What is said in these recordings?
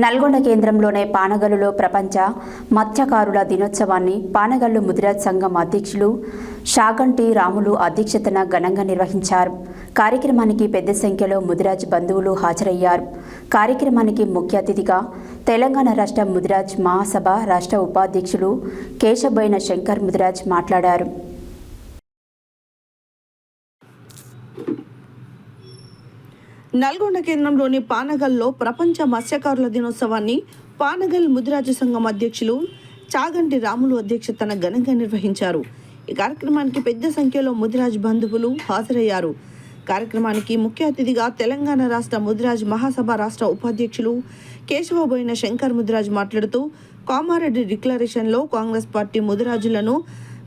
నల్గొండ కేంద్రంలోనే పానగల్లులో ప్రపంచ మత్స్యకారుల దినోత్సవాన్ని పానగల్లు ముదిరాజ్ సంఘం అధ్యక్షులు షాగంటి రాములు అధ్యక్షతన ఘనంగా నిర్వహించారు. కార్యక్రమానికి పెద్ద సంఖ్యలో ముదిరాజ్ బంధువులు హాజరయ్యారు. కార్యక్రమానికి ముఖ్య అతిథిగా తెలంగాణ రాష్ట్ర ముదిరాజ్ మహాసభ రాష్ట్ర ఉపాధ్యక్షులు కేశబోయిన శంకర్ ముదిరాజ్ మాట్లాడారు. నల్గొండ కేంద్రంలోని పానగల్లో ప్రపంచ మత్స్యకారుల దినోత్సవాన్ని పానగల్ ముదిరాజ సంఘం అధ్యక్షులు చాగంటి రాములు అధ్యక్షతన ఘనంగా నిర్వహించారు. ఈ కార్యక్రమానికి పెద్ద సంఖ్యలో ముదిరాజ్ బంధువులు హాజరయ్యారు. కార్యక్రమానికి ముఖ్య అతిథిగా తెలంగాణ రాష్ట్ర ముదిరాజ్ మహాసభ రాష్ట్ర ఉపాధ్యక్షులు కేశవబోయిన శంకర్ ముదిరాజ్ మాట్లాడుతూ కామారెడ్డి డిక్లరేషన్లో కాంగ్రెస్ పార్టీ ముదిరాజులను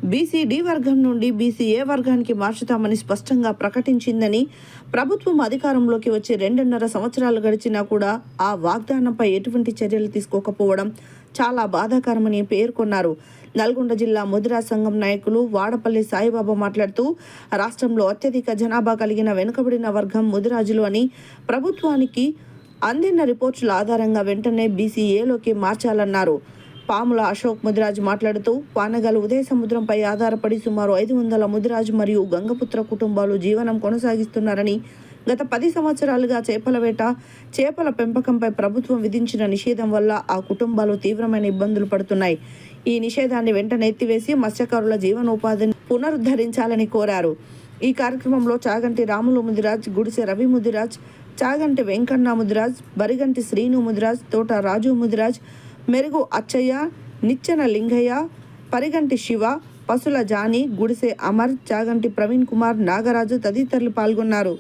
బీసీ డి వర్గం నుండి బీసీఏ వర్గానికి మార్చుతామని స్పష్టంగా ప్రకటించిందని ప్రభుత్వం అధికారంలోకి వచ్చి రెండున్నర సంవత్సరాలు గడిచినా కూడా ఆ వాగ్దానంపై ఎటువంటి చర్యలు తీసుకోకపోవడం చాలా బాధాకరమని పేర్కొన్నారు. నల్గొండ జిల్లా ముదిరా సంఘం నాయకులు వాడపల్లి సాయిబాబా మాట్లాడుతూ రాష్ట్రంలో అత్యధిక జనాభా కలిగిన వెనుకబడిన వర్గం ముదిరాజులు అని ప్రభుత్వానికి అందిన రిపోర్టుల ఆధారంగా వెంటనే బీసీఏలోకి మార్చాలన్నారు. పాముల అశోక్ ముదిరాజ్ మాట్లాడుతూ పానగల్ ఉదయ సముద్రంపై ఆధారపడి సుమారు ఐదు వందల ముదిరాజ్ మరియు గంగపుత్ర కుటుంబాలు జీవనం కొనసాగిస్తున్నారని గత పది సంవత్సరాలుగా చేపల వేట చేపల పెంపకంపై ప్రభుత్వం విధించిన నిషేధం వల్ల ఆ కుటుంబాలు తీవ్రమైన ఇబ్బందులు పడుతున్నాయి. ఈ నిషేధాన్ని వెంటనే ఎత్తివేసి మత్స్యకారుల జీవనోపాధిని పునరుద్ధరించాలని కోరారు. ఈ కార్యక్రమంలో చాగంటి రాములు ముదిరాజ్ గుడిసె రవి ముదిరాజ్ చాగంటి వెంకన్న ముదిరాజ్ బరిగంటి శ్రీను ముదిరాజ్ తోట రాజు ముదిరాజ్ మెరుగు అచ్చయ్య నిచ్చెన లింగయ్య పరిగంటి శివ పసుల జాని గుడిసె అమర్ చాగంటి ప్రవీణ్ కుమార్ నాగరాజు తదితరులు పాల్గొన్నారు.